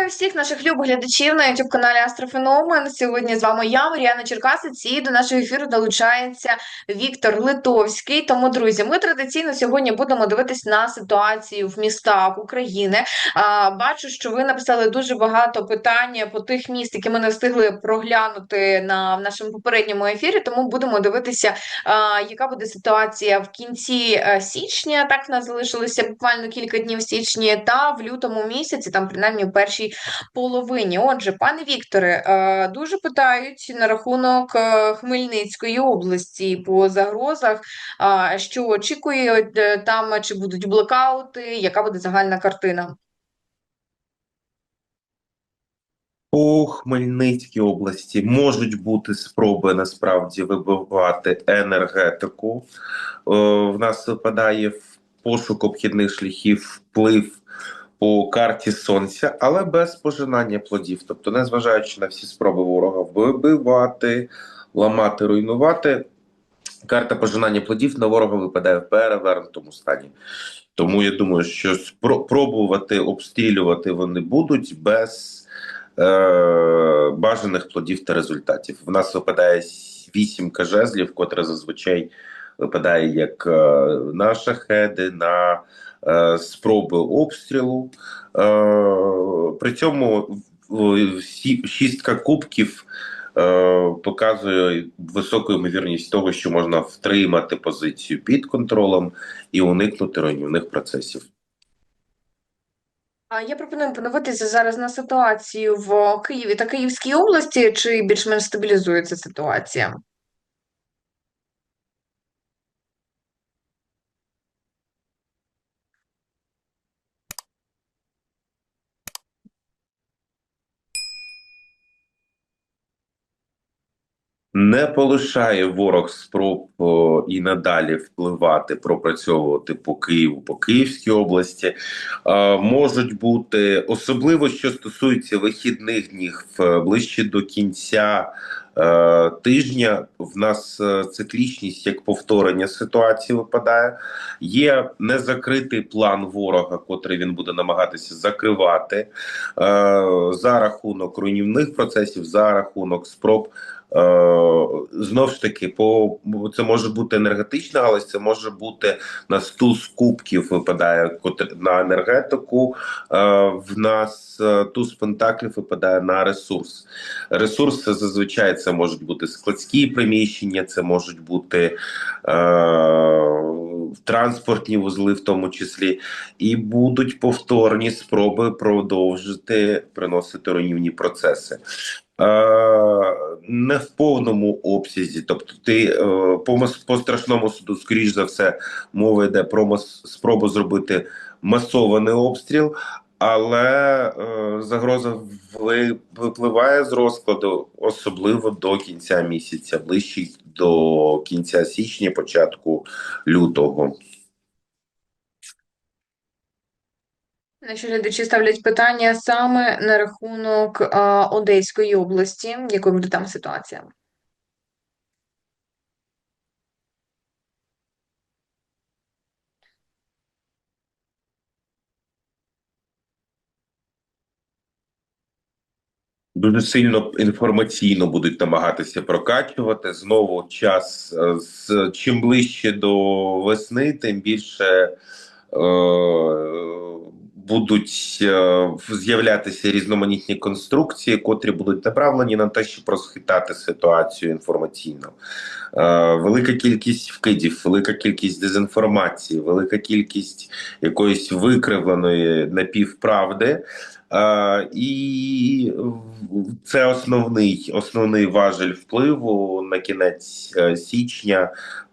Вітаю всіх наших любих глядачів на youtube каналі Астрофеномен. Сьогодні з вами я, Мар'яна Черкасець, і до нашого ефіру долучається Віктор Литовський. Тому, друзі, ми традиційно сьогодні будемо дивитись на ситуацію в містах України. Бачу, що ви написали дуже багато питань по тих міст, які ми не встигли проглянути на в нашому попередньому ефірі. Тому будемо дивитися, яка буде ситуація в кінці січня. Так в нас залишилося буквально кілька днів січні, та в лютому місяці, там принаймні першій половині. Отже, пане Вікторе, е, дуже питають на рахунок е, Хмельницької області по загрозах, е, що очікує там, чи будуть блекаути, яка буде загальна картина? По Хмельницькій області можуть бути спроби насправді вибивати енергетику. Е, В нас випадає в пошук обхідних шляхів вплив по карті сонця, але без пожинання плодів. Тобто, незважаючи на всі спроби ворога вибивати, ламати, руйнувати, карта пожинання плодів на ворога випадає в перевернутому стані. Тому я думаю, що спро- пробувати обстрілювати вони будуть без е, бажаних плодів та результатів. В нас випадає вісімка жезлів, котра зазвичай випадає як е, на шахеди, на спроби обстрілу. Е, при цьому шістка кубків е, показує високу ймовірність того, що можна втримати позицію під контролем і уникнути руйнівних процесів. Я пропоную подивитися зараз на ситуацію в Києві та Київській області, чи більш-менш стабілізується ситуація? Не полишає ворог спроб і надалі впливати, пропрацьовувати по Києву, по Київській області. Е, можуть бути особливо, що стосується вихідних днів ближче до кінця е, тижня. В нас е, циклічність як повторення ситуації випадає. Є незакритий план ворога, котрий він буде намагатися закривати е, за рахунок руйнівних процесів, за рахунок спроб. Е, Знов ж таки, по це може бути енергетична галузь, це може бути на туз кубків випадає на енергетику. Е, В нас е, туз пентаклів випадає на ресурс. Ресурс це зазвичай це можуть бути складські приміщення, це можуть бути транспортні вузли, в тому числі, і будуть повторні спроби продовжити приносити руйнівні процеси. Е, не в повному обсязі, тобто ти е, по, по страшному суду, скоріш за все, мова йде про спробу зробити масований обстріл, але е, загроза випливає з розкладу, особливо до кінця місяця, ближче до кінця січня, початку лютого. Наші глядачі ставлять питання саме на рахунок а, Одеської області, якою буде там ситуація? Дуже сильно інформаційно будуть намагатися прокачувати. Знову час е, з чим ближче до весни, тим більше е, будуть е, з'являтися різноманітні конструкції, котрі будуть направлені на те, щоб розхитати ситуацію інформаційно. Е, велика кількість вкидів, велика кількість дезінформації, велика кількість якоїсь викривленої напівправди. Е, і це основний, основний важель впливу на кінець січня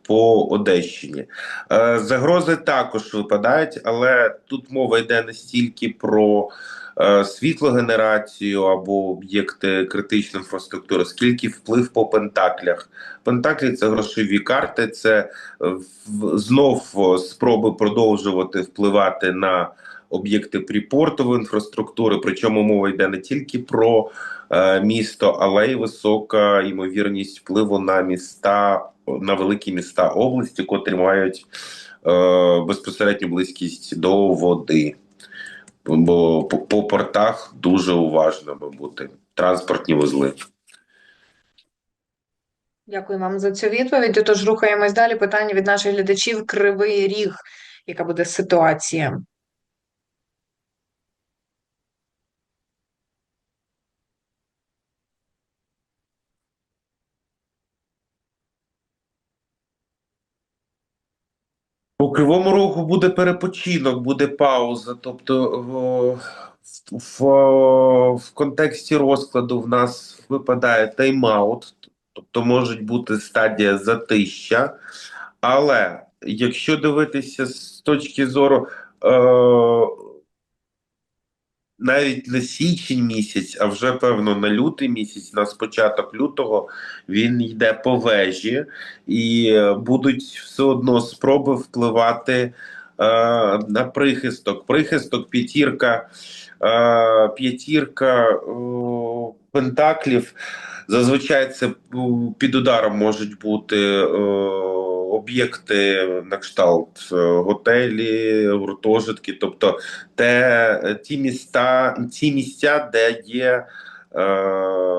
по Одещині. Е, Загрози також випадають, але тут мова йде не стільки про е, світлогенерацію або об'єкти критичної інфраструктури, скільки вплив по пентаклях. Пентаклі це грошові карти, це е, знов спроби продовжувати впливати на об'єкти припортової інфраструктури. Причому мова йде не тільки про е, місто, але й висока ймовірність впливу на міста, на великі міста області, котрі мають е, безпосередню близькість до води. бо по, по портах дуже уважними бути. Транспортні вузли. Дякую вам за цю відповідь. Тож рухаємось далі. Питання від наших глядачів. Кривий ріг. Яка буде ситуація? Кривому рогу буде перепочинок, буде пауза. Тобто в, в, в контексті розкладу в нас випадає тайм-аут, тобто може бути стадія затища. Але якщо дивитися з точки зору е, навіть на січень місяць, а вже певно на лютий місяць, на початок лютого, він йде по вежі, і е, будуть все одно спроби впливати е, на прихисток. Прихисток, п'ятірка, е, п'ятірка е, пентаклів. Зазвичай це під ударом можуть бути е, об'єкти на кшталт е, готелі, гуртожитки, тобто те, ті міста, ті місця, де є. Е,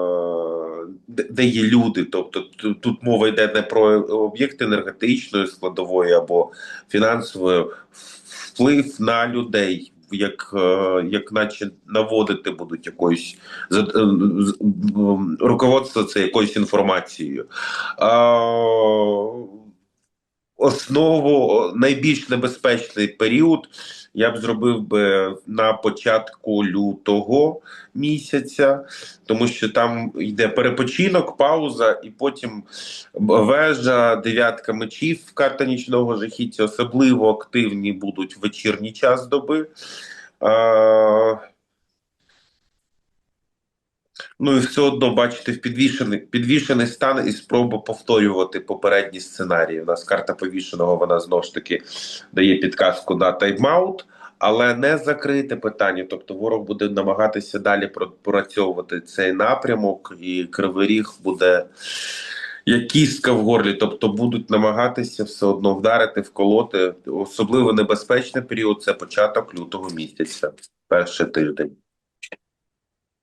де- є люди, тобто тут, мова йде не про об'єкти енергетичної складової або фінансової вплив на людей, як, е, як наче наводити будуть якоюсь руководство це якоюсь інформацією. А, Основу найбільш небезпечний період я б зробив би на початку лютого місяця, тому що там йде перепочинок, пауза, і потім вежа, дев'ятка мечів, карта нічного жахіття, особливо активні будуть в вечірній час доби. Ну і все одно бачите в підвішений, підвішений стан і спроба повторювати попередні сценарії. У нас карта повішеного, вона знову ж таки дає підказку на тайм-аут, але не закрите питання. Тобто ворог буде намагатися далі пропрацьовувати цей напрямок, і кривий ріг буде як кістка в горлі. Тобто будуть намагатися все одно вдарити, вколоти. Особливо небезпечний період це початок лютого місяця, перший тиждень.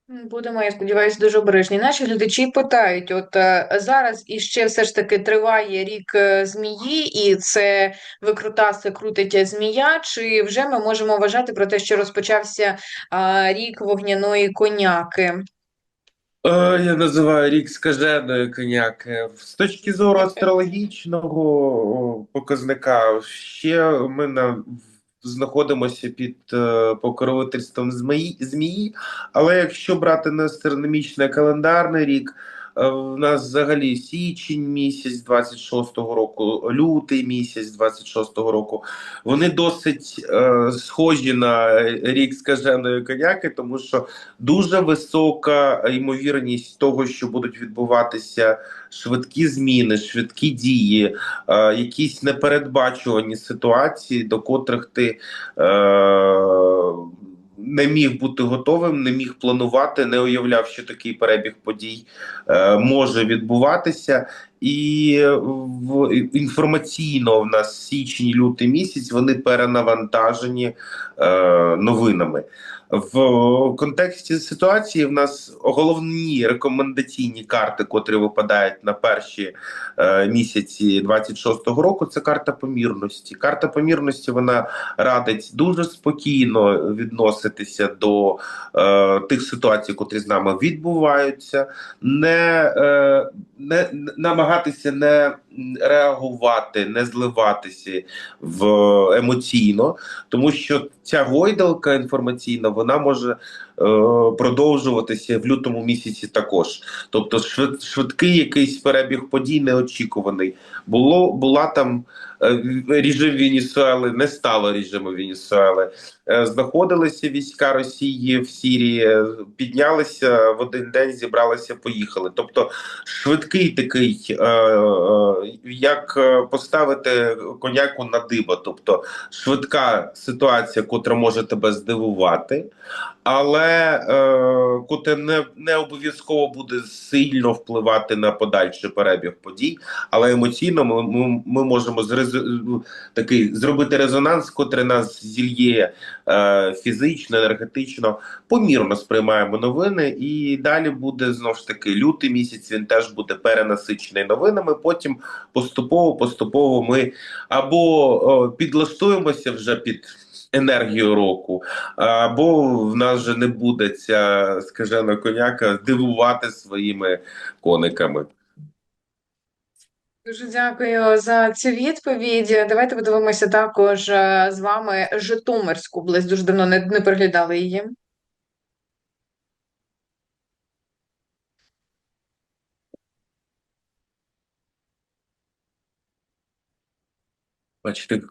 Будемо, я сподіваюся, дуже обережні. Наші глядачі питають: от е, зараз іще все ж таки триває рік е, змії, і це викрутаси крутить змія. Чи вже ми можемо вважати про те, що розпочався а, рік вогняної коняки? Е, Я називаю рік скаженої коняки. З точки зору астрологічного показника, ще ми на, знаходимося під е, покровительством змії, змії, але якщо брати на астрономічний календарний рік, в нас взагалі січень місяць 26-го року, лютий місяць 26-го року, вони досить е, схожі на рік скаженої коняки, тому що дуже висока ймовірність того, що будуть відбуватися швидкі зміни, швидкі дії, е, якісь непередбачувані ситуації, до котрих ти е, не міг бути готовим, не міг планувати, не уявляв, що такий перебіг подій е, може відбуватися. І в інформаційно в нас січень, лютий місяць вони перенавантажені е, новинами. В контексті ситуації в нас головні рекомендаційні карти, котрі випадають на перші е, місяці 26-го року, це карта помірності. Карта помірності вона радить дуже спокійно відноситися до е, тих ситуацій, котрі з нами відбуваються, не, е, не не- намагатися не реагувати, не зливатися в емоційно, тому що ця гойдалка інформаційна вона може е, продовжуватися в лютому місяці також. Тобто, швид, швидкий якийсь перебіг подій неочікуваний. Було була там е, режим Венесуели, не стало режиму Венесуели. Е, знаходилися війська Росії в Сірії, е, піднялися в один день, зібралися, поїхали. Тобто, швидкий такий, е, е, як е, поставити коняку на диба, тобто швидка ситуація, котра може тебе здивувати, але е, котре не, не обов'язково буде сильно впливати на подальший перебіг подій, але емоційно ми, ми, ми можемо зрез... такий зробити резонанс, котрий нас зільє е, фізично, енергетично, помірно сприймаємо новини, і далі буде знову ж таки лютий місяць. Він теж буде перенасичений новинами. Потім поступово, поступово ми або о, підлаштуємося вже під енергію року, або в нас же не буде ця скажена коняка дивувати своїми кониками. Дуже дякую за цю відповідь. Давайте подивимося також е, з вами Житомирську область. Дуже давно не, не переглядали її. Бачите,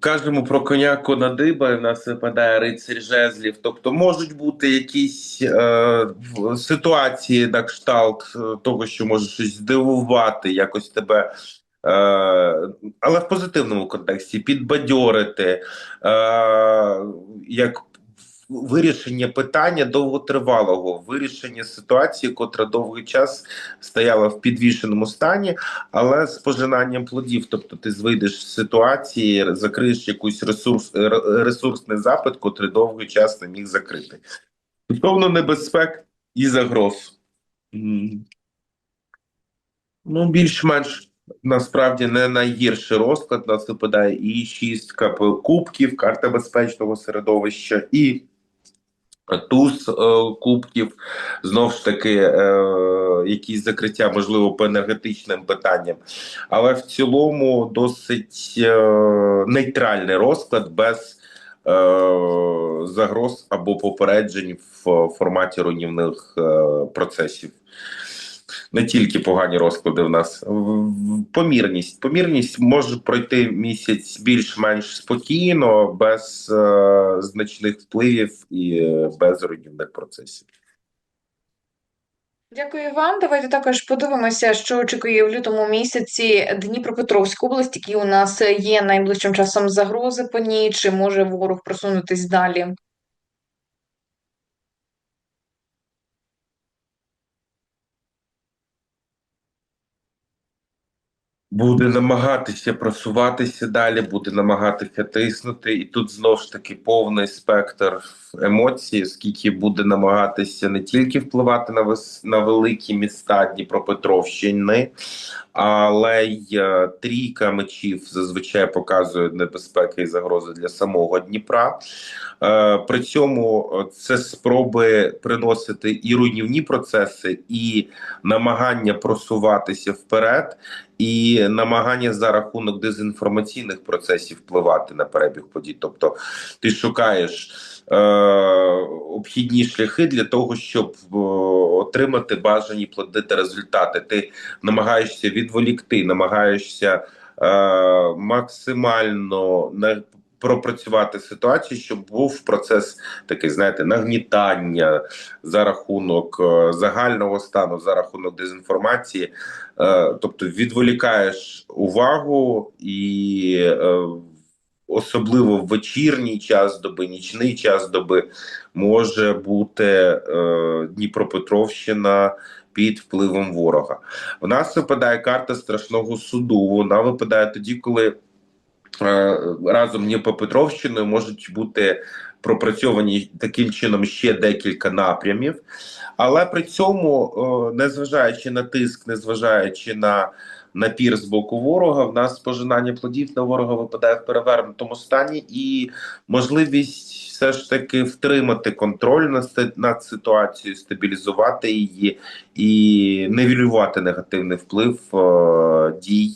кажемо про коняку на диба, у нас випадає рицарь жезлів. Тобто можуть бути якісь е, ситуації на кшталт е, того, що може щось здивувати, якось тебе. Е, але в позитивному контексті підбадьорити, е, як вирішення питання довготривалого, вирішення ситуації, котра довгий час стояла в підвішеному стані, але з пожинанням плодів. Тобто ти вийдеш з ситуації, закриєш якийсь ресурс, ресурсний запит, котрий довгий час не міг закрити. Стосовно небезпек і загроз. Ну, більш-менш насправді не найгірший розклад. Нас випадає і шістка кубків, карта безпечного середовища, і туз е, кубків. Знов ж таки, е, якісь закриття, можливо, по енергетичним питанням. Але в цілому досить е, нейтральний розклад без загроз або попереджень в форматі руйнівних процесів. Не тільки погані розклади в нас. Помірність. Помірність може пройти місяць більш-менш спокійно, без е, значних впливів і е, без руйнівних процесів. Дякую вам. Давайте також подивимося, що очікує в лютому місяці Дніпропетровську область, які у нас є найближчим часом загрози по ній, чи може ворог просунутись далі? Буде намагатися просуватися далі, буде намагатися тиснути, і тут знов ж таки повний спектр емоцій, скільки буде намагатися не тільки впливати на вис... на великі міста Дніпропетровщини, але й е, трійка мечів зазвичай показує небезпеки і загрози для самого Дніпра. Е, При цьому е, це спроби приносити і руйнівні процеси, і намагання просуватися вперед і намагання за рахунок дезінформаційних процесів впливати на перебіг подій. Тобто ти шукаєш е, обхідні шляхи для того, щоб е, отримати бажані плоди та результати. Ти намагаєшся відволікти, намагаєшся е, максимально не пропрацювати ситуацію, щоб був процес такий, знаєте, нагнітання за рахунок е, загального стану, за рахунок дезінформації. Е, тобто відволікаєш увагу і е, особливо в вечірній час доби, нічний час доби може бути е, Дніпропетровщина під впливом ворога. В нас випадає карта страшного суду. Вона випадає тоді, коли разом з Дніпропетровщиною можуть бути пропрацьовані таким чином ще декілька напрямів. Але при цьому, е, незважаючи на тиск, незважаючи на напір з боку ворога, в нас пожинання плодів на ворога випадає в перевернутому стані, і можливість все ж таки втримати контроль над, ситуацією, стабілізувати її і нивелювати негативний вплив е, дій,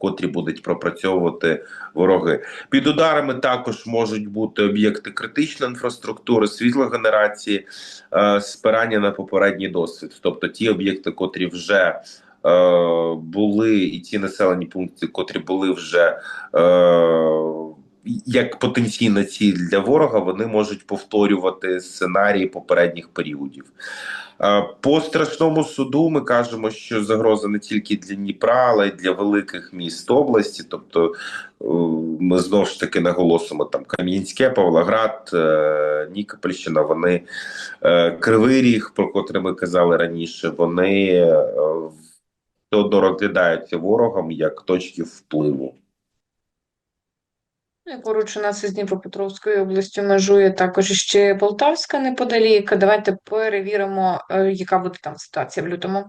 котрі будуть пропрацьовувати вороги. Під ударами також можуть бути об'єкти критичної інфраструктури, світлогенерації, е, спирання на попередній досвід, тобто ті об'єкти, котрі вже е, були, і ті населені пункти, котрі були вже е, як потенційна ціль для ворога, вони можуть повторювати сценарії попередніх періодів. По страшному суду ми кажемо, що загроза не тільки для Дніпра, але й для великих міст області. Тобто, е, ми знову ж таки наголосимо там Кам'янське, Павлоград, е, Нікопольщина. Вони е, Кривий Ріг, про котрий ми казали раніше, вони одно розглядаються ворогом як точки впливу. Поруч у нас із Дніпропетровською областю межує також ще Полтавська неподалік. Давайте перевіримо, е, яка буде там ситуація в лютому.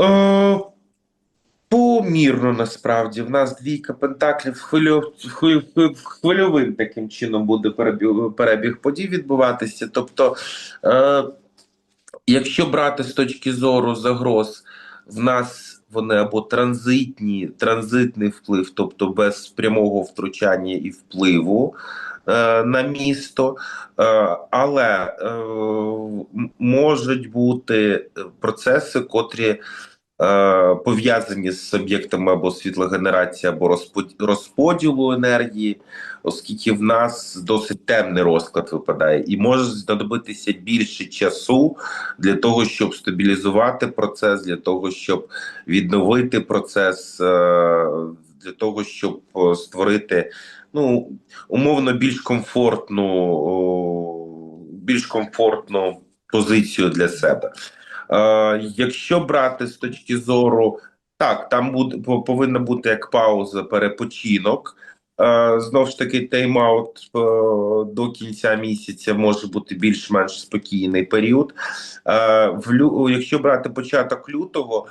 Е, помірно насправді. В нас двійка пентаклів хвилю, хвильовим таким чином буде перебіг, перебіг подій відбуватися. Тобто, е, якщо брати з точки зору загроз, в нас вони або транзитні, транзитний вплив, тобто без прямого втручання і впливу. е, На місто, Е, але е, можуть бути процеси, котрі пов'язані з об'єктами або світлогенерації, або розпод- розподілу енергії, оскільки в нас досить темний розклад випадає, і може знадобитися більше часу для того, щоб стабілізувати процес, для того, щоб відновити процес, е, для того, щоб е, створити ну умовно більш комфортну, більш комфортну позицію для себе. Е, якщо брати з точки зору, так, там буде повинна бути як пауза, перепочинок. Е, Знову ж таки, тайм-аут е, до кінця місяця може бути більш-менш спокійний період. Якщо брати початок лютого,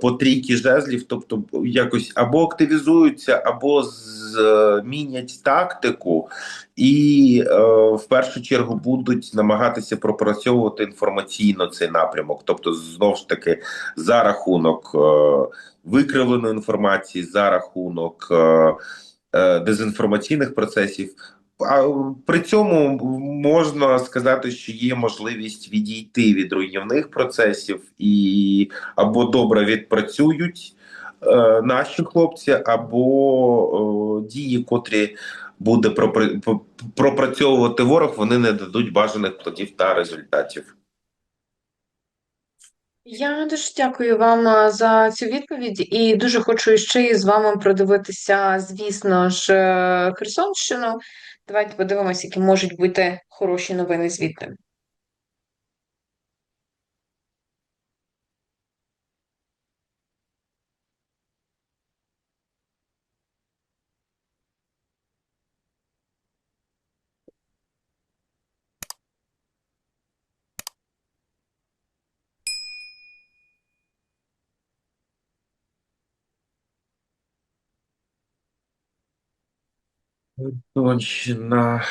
по трійки жезлів, тобто якось або активізуються, або змінять тактику, і е, в першу чергу будуть намагатися пропрацьовувати інформаційно цей напрямок. Тобто, знову ж таки, за рахунок е, викривленої інформації, за рахунок е, е, дезінформаційних процесів. А при цьому можна сказати, що є можливість відійти від руйнівних процесів і або добре відпрацюють е, наші хлопці, або е, дії, котрі буде пропрацьовувати ворог, вони не дадуть бажаних плодів та результатів. Я дуже дякую вам за цю відповідь і дуже хочу ще з вами продивитися, звісно ж, е, Херсонщину. Давайте подивимося, які можуть бути хороші новини звідти. Херсонщина.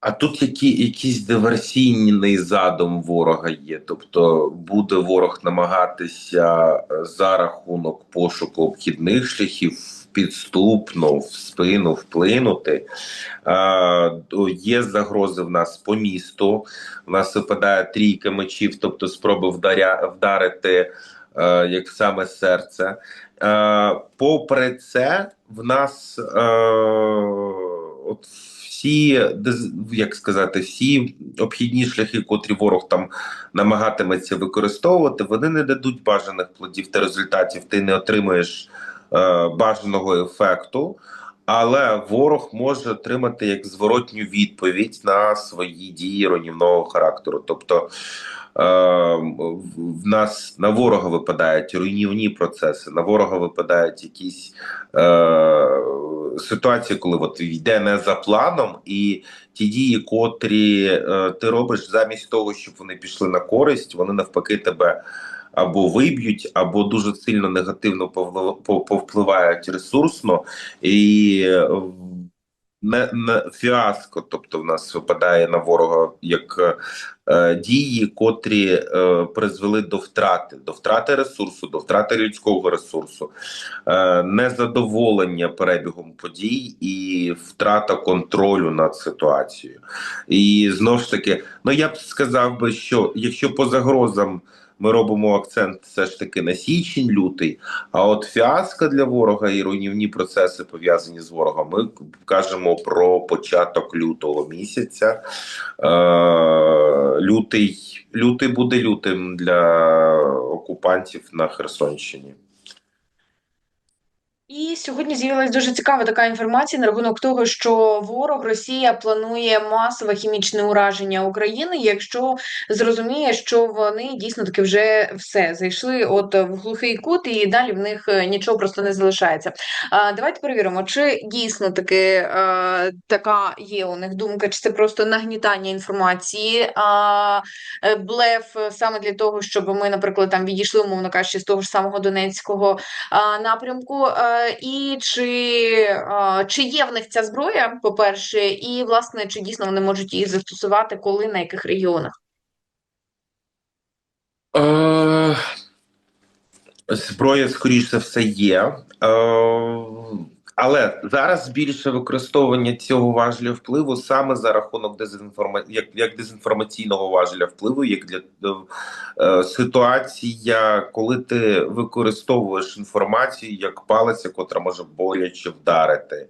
А тут які, якийсь диверсійний задум ворога є. Тобто буде ворог намагатися е, за рахунок пошуку обхідних шляхів підступно в спину вплинути. А, то є загрози в нас по місту. У нас випадає трійка мечів, тобто спроби вдаря, вдарити е, як саме серце. Е, попри це, в нас е, от всі, як сказати, всі обхідні шляхи, котрі ворог там намагатиметься використовувати, вони не дадуть бажаних плодів та результатів. Ти не отримаєш е, бажаного ефекту. Але ворог може отримати як зворотню відповідь на свої дії руйнівного характеру. Тобто е, в нас на ворога випадають руйнівні процеси, на ворога випадають якісь е, ситуації, коли от йде не за планом, і ті дії, котрі е, ти робиш замість того, щоб вони пішли на користь, вони навпаки тебе. Або виб'ють, або дуже сильно негативно повпливають ресурсно, і е, не, не фіаско, тобто в нас випадає на ворога як е, дії, котрі е, призвели до втрати, до втрати ресурсу, до втрати людського ресурсу, е, незадоволення перебігом подій і втрата контролю над ситуацією. І знову ж таки, ну я б сказав би, що якщо по загрозам. Ми робимо акцент все ж таки на січень, лютий. А от фіаско для ворога і руйнівні процеси пов'язані з ворогом. Ми кажемо про початок лютого місяця. Е, лютий, лютий буде лютим для окупантів на Херсонщині. І сьогодні з'явилася дуже цікава така інформація на рахунок того, що ворог Росія планує масове хімічне ураження України, якщо зрозуміє, що вони дійсно таки вже все зайшли от в глухий кут, і далі в них е, нічого просто не залишається. А, давайте перевіримо, чи дійсно таки е, така є у них думка, чи це просто нагнітання інформації, а е, блеф саме для того, щоб ми, наприклад, там відійшли, умовно кажучи, з того ж самого Донецького а, напрямку. Е, І чи, чи є в них ця зброя, по-перше, і власне чи дійсно вони можуть її застосувати, коли на яких регіонах? Е, зброя, скоріш за все, є. Е, але зараз більше використовування цього важеля впливу саме за рахунок дезінформа... як, як дезінформаційного важеля впливу, як для е, ситуація, коли ти використовуєш інформацію як палиця, котра може боляче вдарити,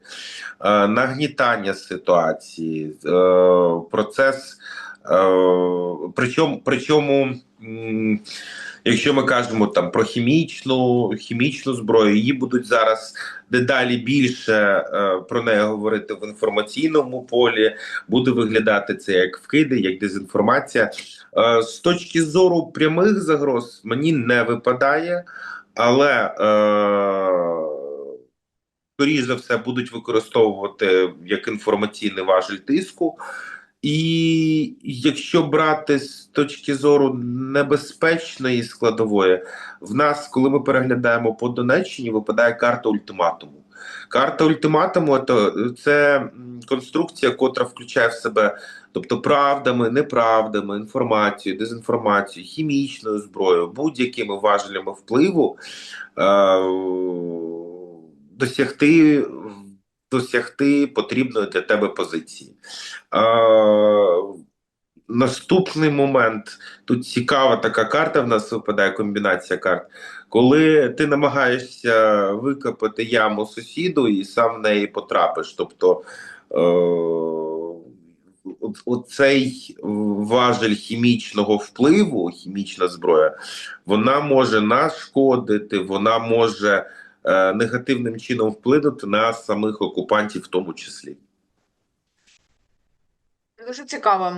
е, нагнітання ситуації, е, процес. Е, причому, причому м, якщо ми кажемо там про хімічну, хімічну зброю, її будуть зараз дедалі більше е, про неї говорити в інформаційному полі. Буде виглядати це як вкиди, як дезінформація. Е, з точки зору прямих загроз мені не випадає, але е, скоріш за все будуть використовувати як інформаційний важель тиску. І якщо брати з точки зору небезпечної складової, в нас, коли ми переглядаємо по Донеччині, випадає карта ультиматуму. Карта ультиматуму то це конструкція, котра включає в себе, тобто правдами, неправдами, інформацією, дезінформацією, хімічною зброєю, будь-якими важелями впливу е, досягти досягти потрібної для тебе позиції. Е, Наступний момент тут цікава така карта. В нас випадає комбінація карт, коли ти намагаєшся викопати яму сусіду і сам в неї потрапиш. Тобто е, оцей важель хімічного впливу, хімічна зброя, вона може нашкодити, вона може негативним чином вплинути на самих окупантів, в тому числі. Дуже цікаво.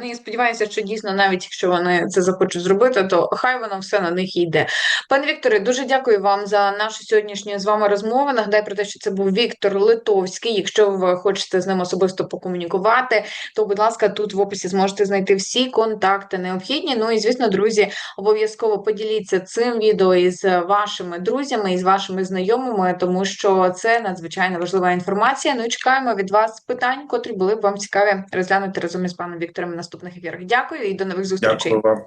Ну і сподіваюся, що дійсно, навіть якщо вони це захочуть зробити, то хай воно все на них йде. Пане Вікторе, дуже дякую вам за нашу сьогоднішню з вами розмову. Нагадаю про те, що це був Віктор Литовський. Якщо ви хочете з ним особисто покомунікувати, то, будь ласка, тут в описі зможете знайти всі контакти необхідні. Ну і звісно, друзі, обов'язково поділіться цим відео із вашими друзями і з вашими знайомими, тому що це надзвичайно важлива інформація. Ну і чекаємо від вас питань, котрі були б вам цікаві розглянути разом із паном Віктором в наступних ефірах. Дякую і до нових зустрічей. Дякую вам.